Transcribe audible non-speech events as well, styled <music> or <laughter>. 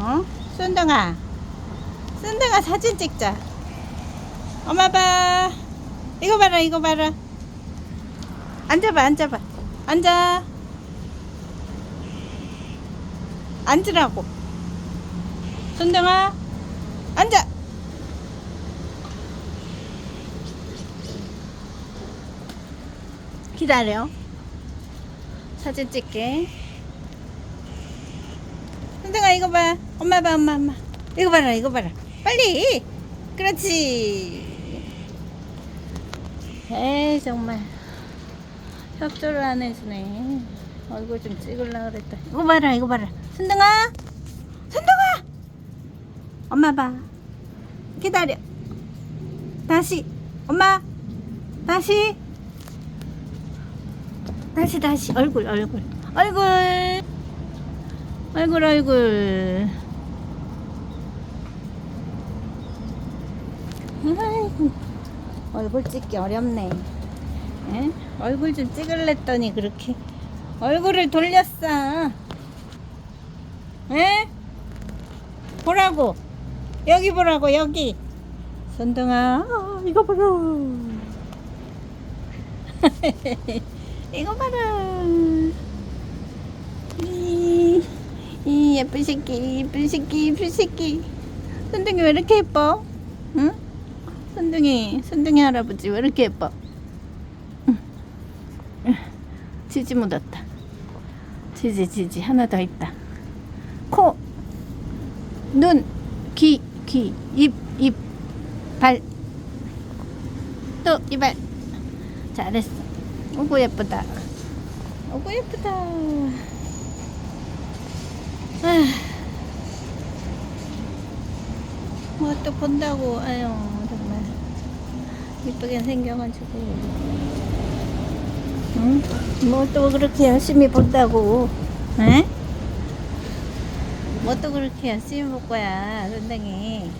어? 순둥아. 순둥아 사진 찍자. 엄마 봐. 이거 봐라, 이거 봐라. 앉아봐, 앉아봐. 앉아. 앉으라고. 순둥아, 앉아. 기다려. 사진 찍게. 순둥아 이거 봐. 엄마 봐, 엄마, 엄마. 이거 봐라, 이거 봐라. 빨리. 그렇지. 에이 정말 협조를 안 해주네. 얼굴 좀 찍으려 그랬다. 이거 봐라, 이거 봐라. 순둥아, 순둥아. 엄마 봐. 기다려. 다시. 엄마. 다시. 다시 다시 얼굴 얼굴 얼굴 얼굴 아이고. 얼굴 찍기 어렵네. 에? 얼굴 좀 찍을랬더니 그렇게 얼굴을 돌렸어. 에? 보라고. 여기 보라고 여기. 손동아 아, 이거 보라. <laughs> 이거 봐라. 이, 이 예쁜 새끼, 예쁜 새끼, 예쁜 새끼. 손등이 왜 이렇게 예뻐? 응? 손등이, 손등이 할아버지 왜 이렇게 예뻐? 응. 치즈 묻었다. 치즈, 치즈 하나 더 있다. 코, 눈, 귀, 귀, 입, 입, 발. 또 이발. 잘했어. 오구 예쁘다. 오구 예쁘다. 뭐또 본다고. 아유 정말. 이쁘게 생겨가지고. 응? 뭐 또 그렇게 열심히 본다고. 에? 뭐또 그렇게 열심히 볼 거야 선생이